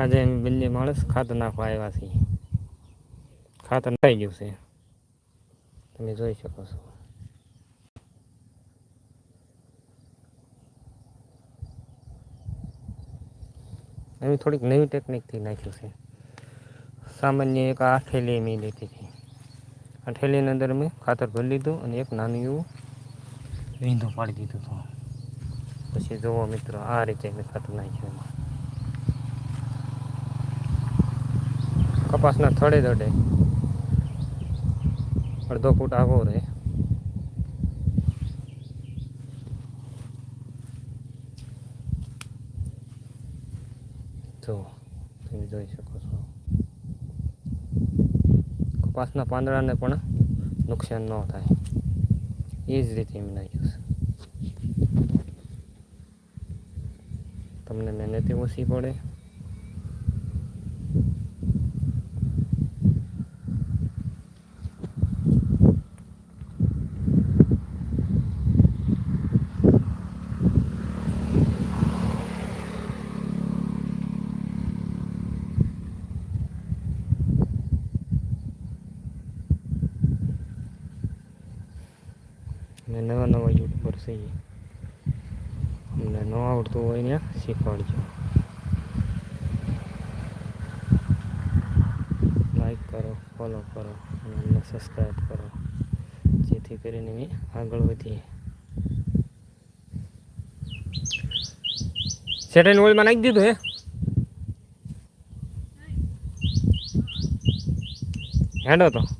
આજે અમે બંને માણસ ખાતર નાખવા આવ્યા છીએ. ખાતર નાખી ગયું છે. તમે જોઈ શકો છો. એવી થોડીક નવી ટેકનિકથી નાખ્યું છે. સામાન્ય એક આ થેલી મેં લીધી હતી. આ થેલીની અંદર મેં ખાતર ભરી લીધું અને એક નાનું એવું વીંધું પાડી દીધું હતું. પછી જુઓ મિત્રો, આ રીતે મેં ખાતર નાખ્યું એમાં. કપાસના થડે દડે અડધો ફૂટ આગો રહે. જો, તમે જોઈ શકો છો. કપાસના પાંદડાને પણ નુકસાન ન થાય. એ જ રીતે એમ નાખ્યું છે. તમને મહેનતે ઓછી પડે. અને નવા નવા યુટ્યુબર છે અમને ન આવડતું હોય ને શીખવાડજો. લાઈક કરો ફોલો કરો, અને અમને સબસ્ક્રાઈબ કરો. જેથી કરીને અમે આગળ વધીએ. સેટન ઓઇલમાં નાખી દીધું હે? હેડો તો.